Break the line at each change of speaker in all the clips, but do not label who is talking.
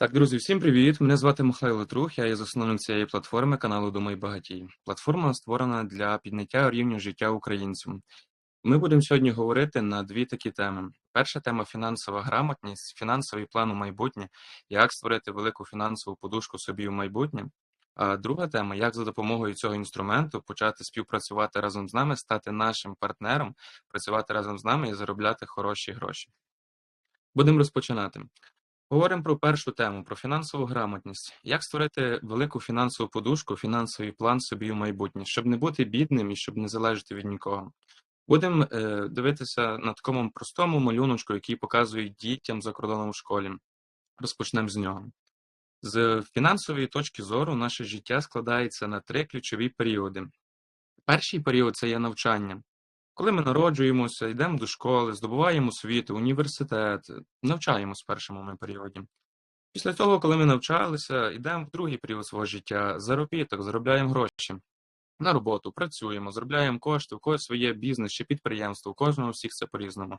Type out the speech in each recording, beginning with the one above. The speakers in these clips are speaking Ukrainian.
Так, друзі, всім привіт! Мене звати Михайло Трух, я є засновник цієї платформи каналу Думай Багатій. Платформа створена для підняття рівня життя українцям. Ми будемо сьогодні говорити на дві такі теми. Перша тема фінансова грамотність, фінансовий план у майбутнє, як створити велику фінансову подушку собі у майбутнє. А друга тема як за допомогою цього інструменту почати співпрацювати разом з нами, стати нашим партнером, працювати разом з нами і заробляти хороші гроші. Будемо розпочинати. Говоримо про першу тему, про фінансову грамотність. Як створити велику фінансову подушку, фінансовий план собі в майбутнє, щоб не бути бідним і щоб не залежати від нікого. Будемо е, дивитися на такому простому малюночку, який показують дітям за кордоном в школі. Розпочнемо з нього. З фінансової точки зору наше життя складається на три ключові періоди. Перший період це є навчання. Коли ми народжуємося, йдемо до школи, здобуваємо освіту, університет, навчаємось в першому ми періоді. Після того, коли ми навчалися, йдемо в другий період свого життя, заробіток, заробляємо гроші на роботу, працюємо, заробляємо кошти, у когось своє бізнес чи підприємство, у кожного всіх це по-різному.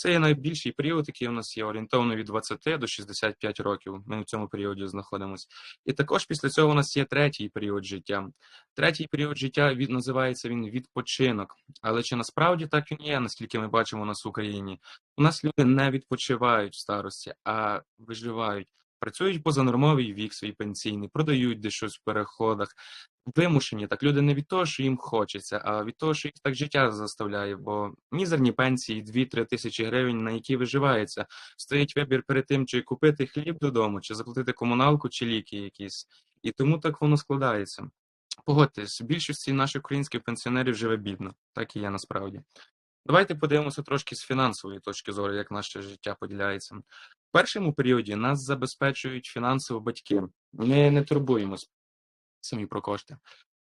Це є найбільший період, який у нас є орієнтовно від 20 до 65 років. Ми в цьому періоді знаходимося. І також після цього у нас є третій період життя. Третій період життя від називається він відпочинок. Але чи насправді так він є, наскільки ми бачимо у нас в Україні? У нас люди не відпочивають в старості, а виживають. Працюють позанормовий вік свій пенсійний, продають десь щось в переходах, вимушені так. Люди не від того, що їм хочеться, а від того, що їх так життя заставляє. Бо мізерні пенсії 2-3 тисячі гривень, на які виживається, стоїть вибір перед тим, чи купити хліб додому, чи заплатити комуналку, чи ліки якісь. І тому так воно складається. Погодьтесь, більшості наших українських пенсіонерів живе бідно, так і є насправді. Давайте подивимося трошки з фінансової точки зору, як наше життя поділяється. В першому періоді нас забезпечують фінансово батьки. Ми не турбуємось самі про кошти.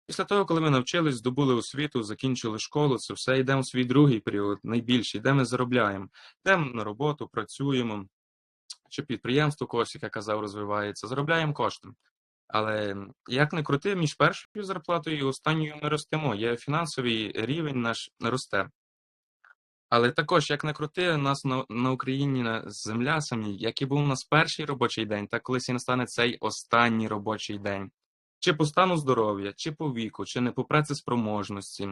Після того, коли ми навчились, здобули освіту, закінчили школу, це все йдемо в свій другий період, найбільший, де ми заробляємо. Йдемо на роботу, працюємо, чи підприємство когось, як я казав, розвивається, заробляємо кошти. Але як не крути, між першою зарплатою і останньою ми ростемо. Є фінансовий рівень наш росте. Але також, як не крути, у нас на, на Україні земля самі, як і був у нас перший робочий день, так колись і настане цей останній робочий день. Чи по стану здоров'я, чи по віку, чи не по працеспроможності.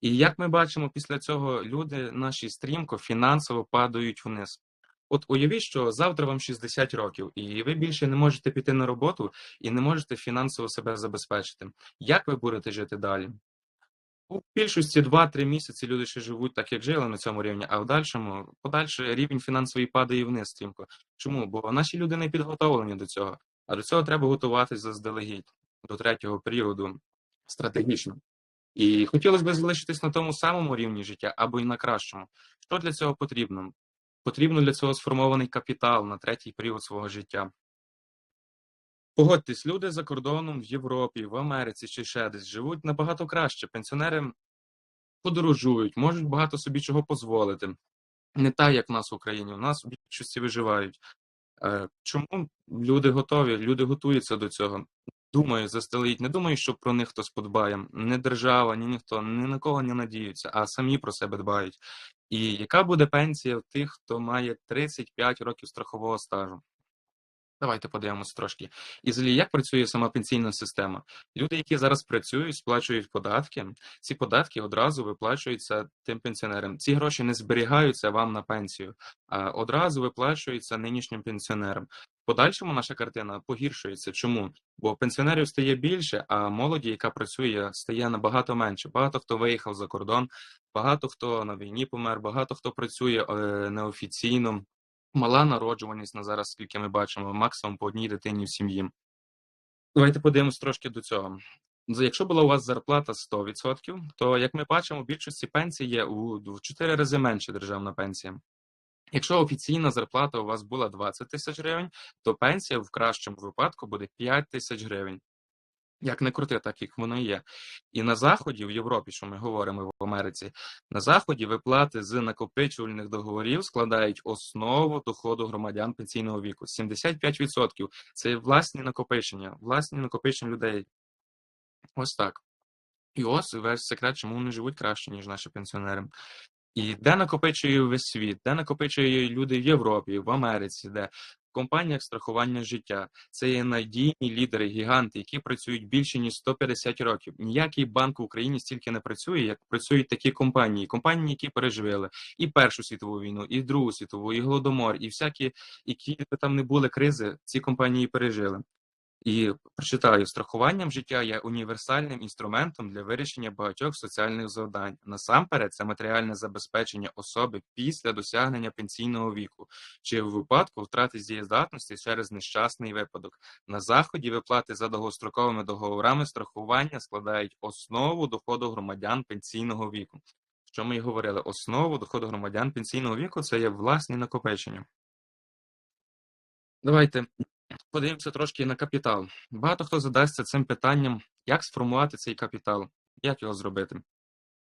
І як ми бачимо, після цього люди наші стрімко фінансово падають вниз. От уявіть, що завтра вам 60 років, і ви більше не можете піти на роботу і не можете фінансово себе забезпечити. Як ви будете жити далі? У більшості 2-3 місяці люди ще живуть так, як жили на цьому рівні, а в дальшому, подальше рівень фінансовий падає вниз стрімко. Чому? Бо наші люди не підготовлені до цього, а до цього треба готуватися заздалегідь, до третього періоду стратегічно. І хотілося б залишитись на тому самому рівні життя або й на кращому. Що для цього потрібно? Потрібно для цього сформований капітал на третій період свого життя. Погодьтесь, люди за кордоном в Європі, в Америці чи ще десь живуть набагато краще. Пенсіонери подорожують, можуть багато собі чого дозволити. Не так, як в нас в Україні. У нас в більшості виживають. Е, Чому люди готові? Люди готуються до цього. Думаю, заздалегідь. Не думаю, що про них хтось подбає. Не держава, ні ніхто, ні на кого не надіються, а самі про себе дбають. І яка буде пенсія в тих, хто має 35 років страхового стажу? Давайте подивимося трошки. І взагалі, як працює сама пенсійна система? Люди, які зараз працюють, сплачують податки. Ці податки одразу виплачуються тим пенсіонерам. Ці гроші не зберігаються вам на пенсію, а одразу виплачуються нинішнім пенсіонерам. Подальшому наша картина погіршується. Чому? Бо пенсіонерів стає більше, а молоді, яка працює, стає набагато менше. Багато хто виїхав за кордон, багато хто на війні помер, багато хто працює е, неофіційно. Мала народжуваність на зараз, скільки ми бачимо, максимум по одній дитині в сім'ї. Давайте подивимось трошки до цього. Якщо була у вас зарплата 100%, то, як ми бачимо, в більшості пенсій є у 4 рази менше державна пенсія. Якщо офіційна зарплата у вас була 20 тисяч гривень, то пенсія в кращому випадку буде 5 тисяч гривень. Як не крути, так як воно є. І на Заході, в Європі, що ми говоримо в Америці, на Заході виплати з накопичувальних договорів складають основу доходу громадян пенсійного віку. 75% це власні накопичення, власні накопичення людей. Ось так. І ось весь секрет, чому вони живуть краще, ніж наші пенсіонери. І де накопичує весь світ, де накопичує люди в Європі, в Америці, де компаніях страхування життя. Це є надійні лідери, гіганти, які працюють більше ніж 150 років. Ніякий банк в Україні стільки не працює, як працюють такі компанії. Компанії, які переживали і Першу світову війну, і Другу світову, і Голодомор, і всякі, які там не були кризи, ці компанії пережили. І прочитаю, страхуванням життя є універсальним інструментом для вирішення багатьох соціальних завдань. Насамперед, це матеріальне забезпечення особи після досягнення пенсійного віку чи в випадку втрати дієздатності через нещасний випадок. На заході виплати за довгостроковими договорами страхування складають основу доходу громадян пенсійного віку. Що ми й говорили, основу доходу громадян пенсійного віку це є власні накопичення. Давайте подивимося трошки на капітал. Багато хто задасться цим питанням, як сформувати цей капітал, як його зробити.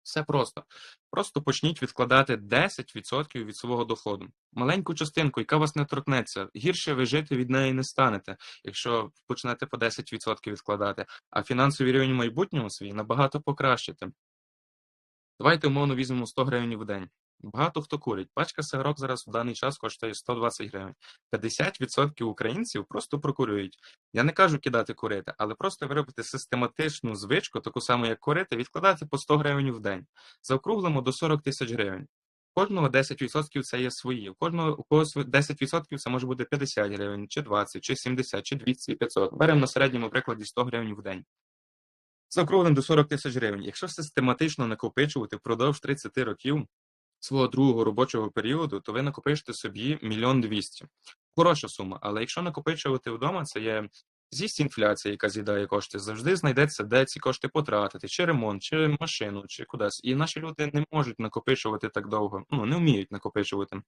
Все просто. Просто почніть відкладати 10% від свого доходу. Маленьку частинку, яка вас не торкнеться. Гірше ви жити від неї не станете, якщо почнете по 10% відкладати, а фінансовий рівень майбутнього свій набагато покращите. Давайте умовно візьмемо 100 гривень в день. Багато хто курить. Пачка сигарок зараз в даний час коштує 120 гривень. 50% українців просто прокурюють. Я не кажу кидати курити, але просто виробити систематичну звичку, таку саму, як курити, відкладати по 100 гривень в день. Заокруглимо до 40 тисяч гривень. Кожного 10% це є свої. У кожного у когось 10% це може бути 50 гривень, чи 20, чи 70, чи 200, 500. Беремо на середньому прикладі 100 гривень в день. Заокруглимо до 40 тисяч гривень. Якщо систематично накопичувати впродовж 30 років, свого другого робочого періоду, то ви накопичите собі мільйон двісті. Хороша сума, але якщо накопичувати вдома, це є з'їсть інфляція, яка з'їдає кошти, завжди знайдеться, де ці кошти потратити, чи ремонт, чи машину, чи кудись. І наші люди не можуть накопичувати так довго, ну не вміють накопичувати.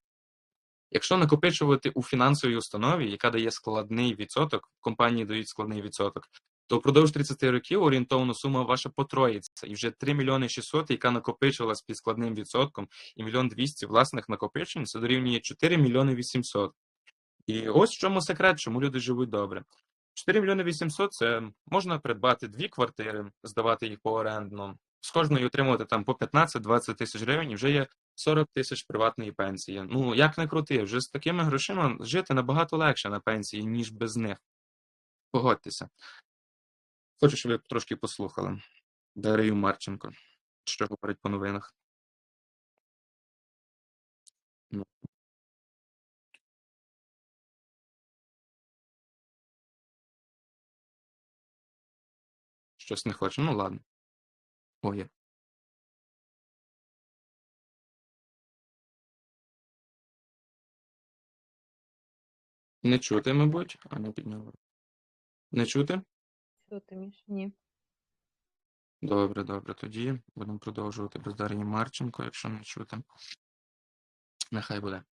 Якщо накопичувати у фінансовій установі, яка дає складний відсоток, компанії дають складний відсоток, то впродовж 30 років орієнтовно сума ваша потроїться, і вже 3 мільйони 600, яка накопичувалась під складним відсотком, і мільйон 200 власних накопичень, це дорівнює 4 мільйони 800. І ось в чому секрет, чому люди живуть добре. 4 мільйони 800 – це можна придбати дві квартири, здавати їх по орендно, з кожної отримувати там по 15-20 тисяч гривень, і вже є 40 тисяч приватної пенсії. Ну, як не крути, вже з такими грошима жити набагато легше на пенсії, ніж без них. Погодьтеся. Хочу, щоб ви трошки послухали. Дарію Марченко. Що говорить по новинах? Ну. Щось не хоче. Ну ладно. О, є. Не чути, мабуть, а не підняла. Не чути?
Чути, Міш? Ні.
Добре, добре. Тоді будемо продовжувати без Марченко, якщо не чути. Нехай буде.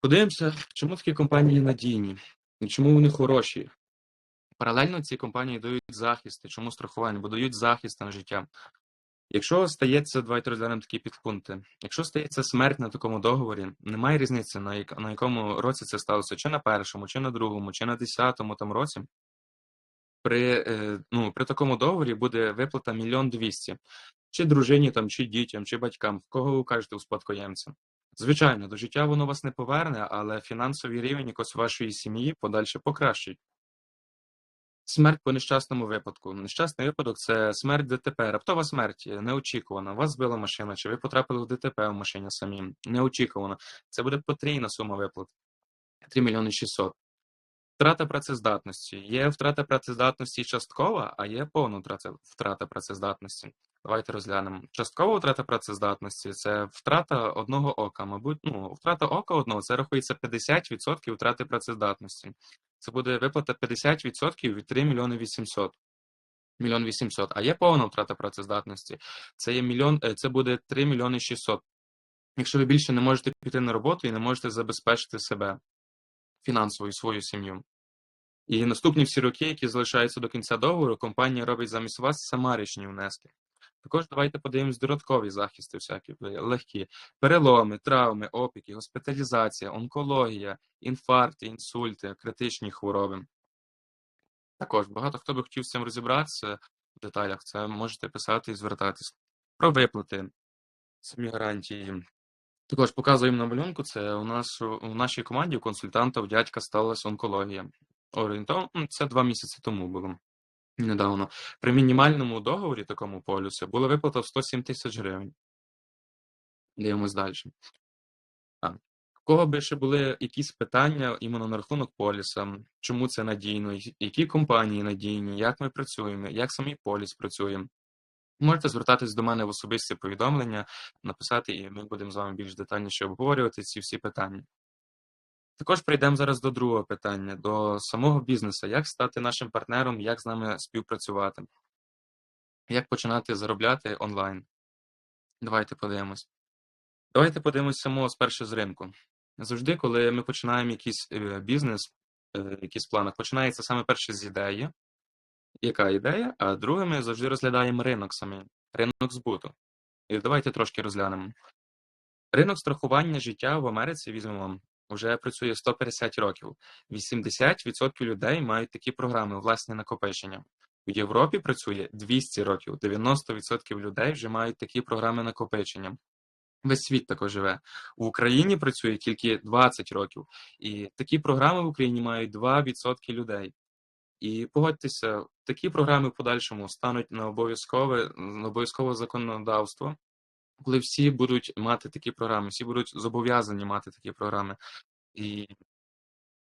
Подивимося, чому такі компанії надійні і чому вони хороші. Паралельно ці компанії дають захисти. Чому страхування? Бо дають захист на життя. Якщо стається, давайте розглянемо такі підпункти. Якщо стається смерть на такому договорі, немає різниці, на якому році це сталося, чи на першому, чи на другому, чи на десятому там році. При, е, ну, при такому договорі буде виплата мільйон двісті. Чи дружині, там, чи дітям, чи батькам, кого ви кажете у спадкоємця. Звичайно, до життя воно вас не поверне, але фінансовий рівень якось вашої сім'ї подальше покращить. Смерть по нещасному випадку. Нещасний випадок це смерть ДТП. Раптова смерть неочікувана. Вас збила машина, чи ви потрапили в ДТП в машині самі. Неочікувано. Це буде потрійна сума виплат. 3 мільйони 600. Втрата працездатності. Є втрата працездатності часткова, а є повна втрата, працездатності. Давайте розглянемо. Часткова втрата працездатності це втрата одного ока. Мабуть, ну, втрата ока одного це рахується 50% втрати працездатності. Це буде виплата 50% від 3 мільйони 800. Мільйон 800. А є повна втрата працездатності. Це є мільйон, е, це буде 3 мільйони 600. Якщо ви більше не можете піти на роботу і не можете забезпечити себе фінансово і свою сім'ю. І наступні всі роки, які залишаються до кінця договору, компанія робить замість вас сама річні внески. Також давайте подивимось додаткові захисти, всякі легкі переломи, травми, опіки, госпіталізація, онкологія, інфаркти, інсульти, критичні хвороби. Також багато хто би хотів з цим розібратися в деталях, це можете писати і звертатись. Про виплати, самі гарантії, Також показуємо на малюнку. Це у нас у нашій команді у консультанта у дядька сталася онкологія. Орієнтовно це два місяці тому було недавно. При мінімальному договорі такому полюсі була виплата в 107 тисяч гривень. Дивимось далі. Так. У кого би ще були якісь питання іменно на рахунок поліса, чому це надійно, які- компанії надійні, як ми працюємо, як самий поліс працює. Можете звертатись до мене в особисті повідомлення, написати, і ми будемо з вами більш детальніше обговорювати ці всі питання. Також прийдемо зараз до другого питання, до самого бізнесу. Як стати нашим партнером, як з нами співпрацювати, як починати заробляти онлайн. Давайте подивимось. Давайте подивимось самого спершу з ринку. Завжди, коли ми починаємо якийсь е, бізнес, е, якийсь планах, починається саме перше з ідеї. Яка ідея? А друге, ми завжди розглядаємо ринок саме, ринок збуту. І давайте трошки розглянемо. Ринок страхування життя в Америці, візьмемо, вже працює 150 років. 80% людей мають такі програми, власне накопичення. У Європі працює 200 років, 90% людей вже мають такі програми накопичення. Весь світ також живе. В Україні працює тільки 20 років, і такі програми в Україні мають 2% людей. І погодьтеся, такі програми в подальшому стануть на обов'язкове на обов'язкове законодавство, коли всі будуть мати такі програми, всі будуть зобов'язані мати такі програми. І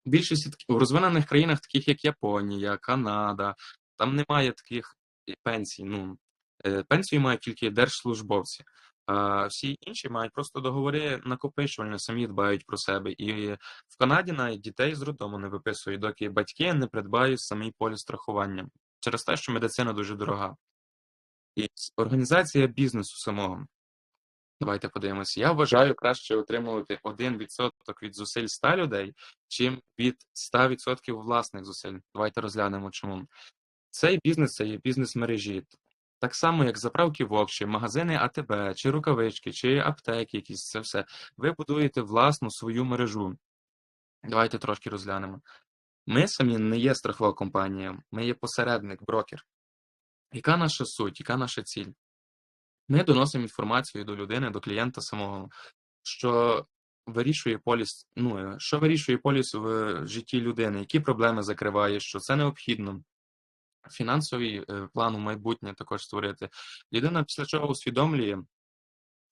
в більшості таки- розвинених країнах, таких як Японія, Канада, там немає таких пенсій. Ну, е, пенсію мають тільки держслужбовці. Всі інші мають просто договори накопичувальні, самі дбають про себе. І в Канаді навіть дітей з роддому не виписують, доки батьки не придбають самий поліс страхування через те, що медицина дуже дорога. І організація бізнесу самого. Давайте подивимося. Я вважаю краще отримувати 1% від зусиль 100 людей, чим від 100% власних зусиль. Давайте розглянемо чому. Цей бізнес це є бізнес мережі. Так само, як заправки ВОК, чи магазини АТБ, чи рукавички, чи аптеки якісь, це все. Ви будуєте власну свою мережу. Давайте трошки розглянемо. Ми самі не є страхова компанія, ми є посередник, брокер. Яка наша суть, яка наша ціль? Ми доносимо інформацію до людини, до клієнта самого, що вирішує поліс, ну, е, що вирішує поліс в житті людини, які проблеми закриває, що це необхідно. Фінансовий е, план у майбутнє також створити. Людина після чого усвідомлює,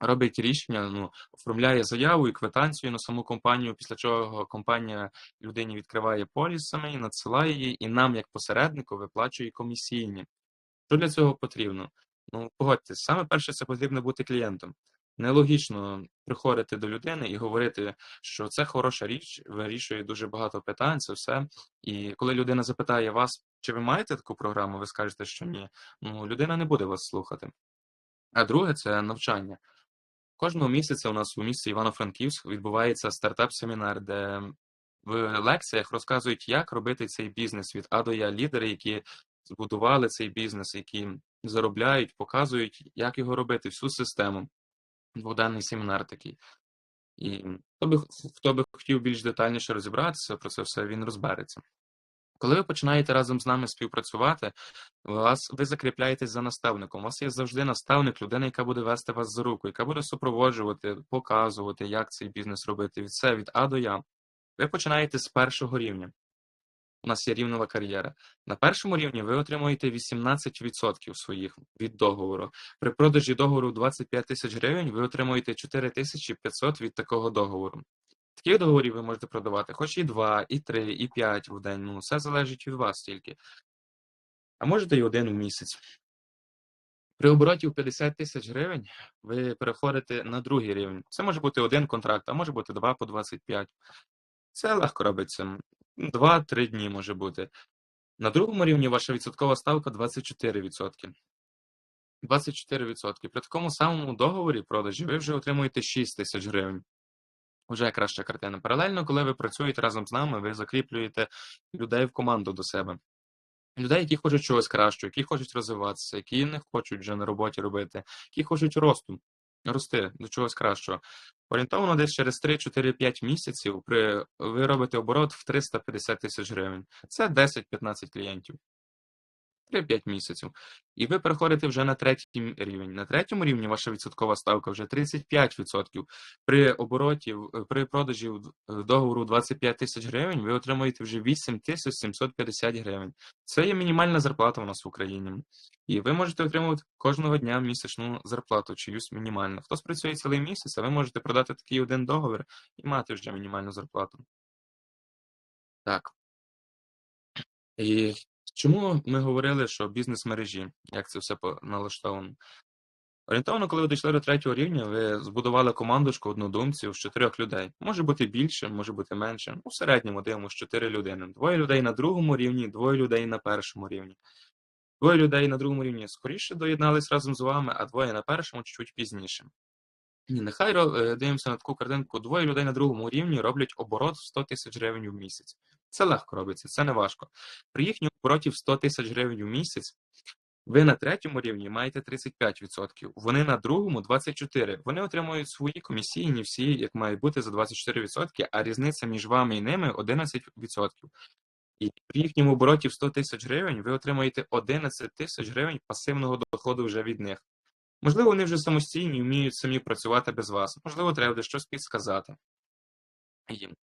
робить рішення, ну, оформляє заяву і квитанцію на саму компанію, після чого компанія людині відкриває поліс саме, надсилає її, і нам, як посереднику, виплачує комісійні. Що для цього потрібно? Ну, погодьтесь, саме перше це потрібно бути клієнтом. Нелогічно приходити до людини і говорити, що це хороша річ, вирішує дуже багато питань, це все. І коли людина запитає вас, чи ви маєте таку програму, ви скажете, що ні. Ну, людина не буде вас слухати. А друге це навчання. Кожного місяця у нас у місті Івано-Франківськ відбувається стартап-семінар, де в лекціях розказують, як робити цей бізнес від А до Я. Лідери, які збудували цей бізнес, які заробляють, показують, як його робити, всю систему. Дводенний семінар такий. І хто би, хто би хотів більш детальніше розібратися про це все, він розбереться. Коли ви починаєте разом з нами співпрацювати, вас, ви закріпляєтесь за наставником. У вас є завжди наставник, людина, яка буде вести вас за руку, яка буде супроводжувати, показувати, як цей бізнес робити. Від все від А до Я. Ви починаєте з першого рівня. У нас є рівнева кар'єра. На першому рівні ви отримуєте 18% своїх від договору. При продажі договору 25 тисяч гривень ви отримуєте 4500 від такого договору. Таких договорів ви можете продавати хоч і 2, і 3, і 5 в день. Ну, все залежить від вас тільки. А можете і один в місяць. При обороті в 50 тисяч гривень ви переходите на другий рівень. Це може бути один контракт, а може бути два по 25. Це легко робиться. Два-три дні може бути. На другому рівні ваша відсоткова ставка 24%. 24%. При такому самому договорі продажі ви вже отримуєте 6 тисяч гривень. Вже краща картина. Паралельно, коли ви працюєте разом з нами, ви закріплюєте людей в команду до себе. Людей, які хочуть чогось кращого, які хочуть розвиватися, які не хочуть вже на роботі робити, які хочуть росту, рости до чогось кращого. Орієнтовно десь через 3-4-5 місяців при, ви робите оборот в 350 тисяч гривень. Це 10-15 клієнтів. 3-5 місяців. І ви переходите вже на третій рівень. На третьому рівні ваша відсоткова ставка вже 35%. При обороті, е, при продажі е, договору 25 тисяч гривень ви отримуєте вже 8 тисяч 750 гривень. Це є мінімальна зарплата у нас в Україні. І ви можете отримувати кожного дня місячну зарплату, чиюсь мінімальну. Хтось працює цілий місяць, а ви можете продати такий один договір і мати вже мінімальну зарплату. Так. І чому ми говорили, що бізнес-мережі, як це все налаштовано? Орієнтовно, коли ви дійшли до третього рівня, ви збудували командочку однодумців з чотирьох людей. Може бути більше, може бути менше. В середньому дивимося чотири людини. Двоє людей на другому рівні, двоє людей на першому рівні. Двоє людей на другому рівні скоріше доєднались разом з вами, а двоє на першому чуть пізніше. Ні, нехай е, дивимося на таку картинку. Двоє людей на другому рівні роблять оборот 100 тисяч гривень в місяць. Це легко робиться, це не важко. При їхньому обороті в 100 тисяч гривень в місяць ви на третьому рівні маєте 35%, вони на другому 24%. Вони отримують свої комісійні всі, як має бути, за 24%, а різниця між вами і ними 11%. І при їхньому обороті в 100 тисяч гривень ви отримуєте 11 тисяч гривень пасивного доходу вже від них. Можливо, вони вже самостійні, вміють самі працювати без вас. Можливо, треба щось підсказати їм.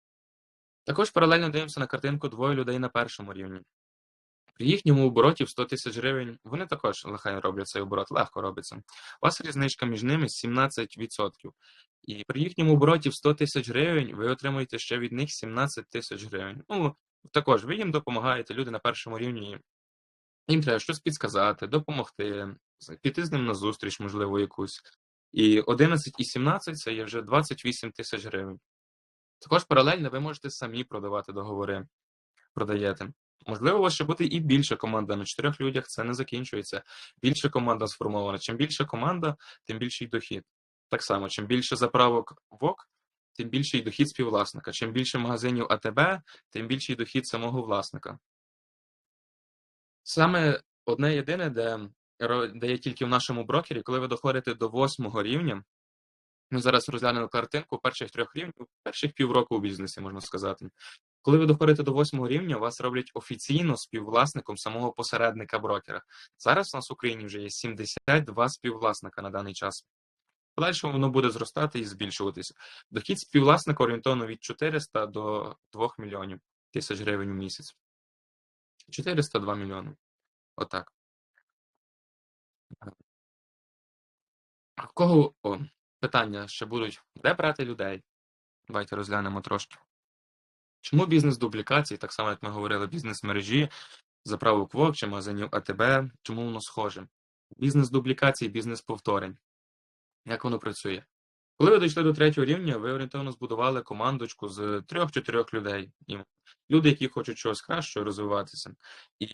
Також паралельно дивимося на картинку двоє людей на першому рівні. При їхньому обороті в 100 тисяч гривень вони також легко роблять цей оборот, легко робиться. У вас різничка між ними 17%. І при їхньому обороті в 100 тисяч гривень ви отримуєте ще від них 17 тисяч гривень. Ну, також ви їм допомагаєте, люди на першому рівні. Їм треба щось підсказати, допомогти, піти з ним на зустріч, можливо, якусь. І 11 і 17 це є вже 28 тисяч гривень. Також паралельно ви можете самі продавати договори, продаєте. Можливо, у вас ще буде і більша команда. На чотирьох людях це не закінчується. Більша команда сформована. Чим більша команда, тим більший дохід. Так само, чим більше заправок ВОК, тим більший дохід співвласника. Чим більше магазинів АТБ, тим більший дохід самого власника. Саме одне єдине, де, де є тільки в нашому брокері, коли ви доходите до восьмого рівня, ми зараз розглянемо картинку перших трьох рівнів, перших півроку у бізнесі, можна сказати. Коли ви доходите до восьмого рівня, вас роблять офіційно співвласником самого посередника брокера. Зараз у нас в Україні вже є 72 співвласника на даний час. В Подальшому воно буде зростати і збільшуватися. Дохід співвласника орієнтовно від 400 до 2 мільйонів тисяч гривень у місяць. 402 мільйони. Отак. А В кого о, питання ще будуть? Де брати людей? Давайте розглянемо трошки. Чому бізнес дублікацій, так само як ми говорили, бізнес мережі, заправок ВОК чи магазинів АТБ, чому воно схоже? Бізнес дублікацій, бізнес повторень. Як воно працює? Коли ви дійшли до третього рівня, ви орієнтовно збудували командочку з трьох-чотирьох людей. Люди, які хочуть чогось кращого розвиватися. І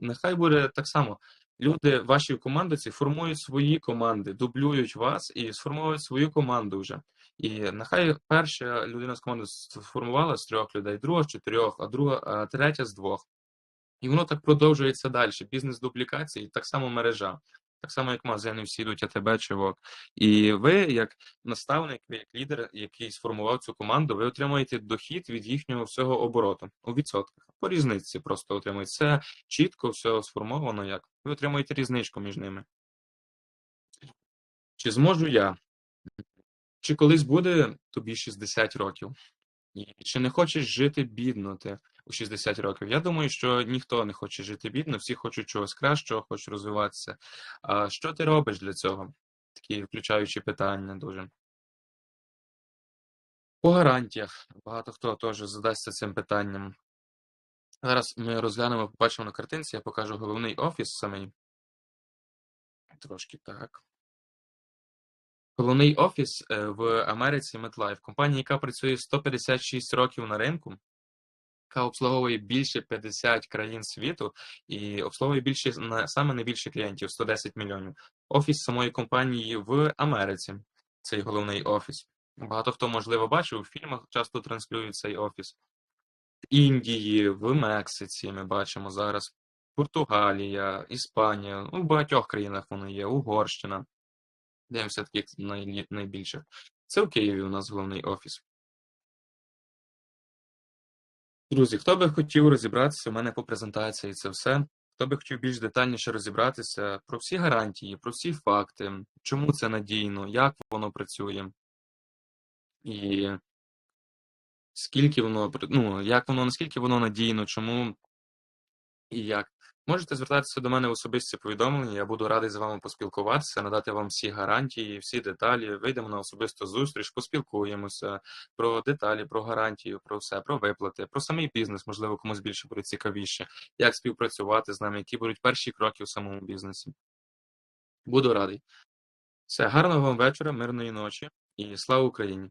нехай буде так само. Люди вашій командиці формують свої команди, дублюють вас і сформують свою команду вже. І нехай перша людина з команди сформувала з трьох людей, друга з чотирьох, а друга, а третя з двох. І воно так продовжується далі. Бізнес дублікації, так само мережа, так само як магазини всі йдуть АТБ чи ВОК. І ви, як наставник, ви як лідер, який сформував цю команду, ви отримуєте дохід від їхнього всього обороту у відсотках. По різниці просто отримуєте. Це чітко все сформовано як. Ви отримуєте різничку між ними. Чи зможу я? Чи колись буде тобі 60 років? Чи не хочеш жити бідно ти у 60 років? Я думаю, що ніхто не хоче жити бідно, всі хочуть чогось кращого, хочуть розвиватися. А що ти робиш для цього? Такі включаючі питання дуже. По гарантіях. Багато хто теж задасться цим питанням. Зараз ми розглянемо, побачимо на картинці, я покажу головний офіс самий. Трошки так. Головний офіс е, в Америці MetLife, компанія, яка працює 156 років на ринку, яка обслуговує більше 50 країн світу і обслуговує більше саме найбільше клієнтів 110 мільйонів. Офіс самої компанії в Америці. Цей головний офіс. Багато хто, можливо, бачив у фільмах, часто транслюють цей офіс. В Індії, в Мексиці ми бачимо зараз. Португалія, Іспанія, ну, в багатьох країнах воно є, Угорщина. Дивимося таких найбільших. Це в Києві у нас головний офіс. Друзі, хто би хотів розібратися у мене по презентації, це все. Хто би хотів більш детальніше розібратися про всі гарантії, про всі факти, чому це надійно, як воно працює, і скільки воно, ну, як воно, наскільки воно надійно, чому і як. Можете звертатися до мене в особисті повідомлення, я буду радий з вами поспілкуватися, надати вам всі гарантії, всі деталі. Вийдемо на особисту зустріч, поспілкуємося про деталі, про гарантію, про все, про виплати, про самий бізнес, можливо, комусь більше буде цікавіше, як співпрацювати з нами, які будуть перші кроки у самому бізнесі. Буду радий. Все, гарного вам вечора, мирної ночі і слава Україні!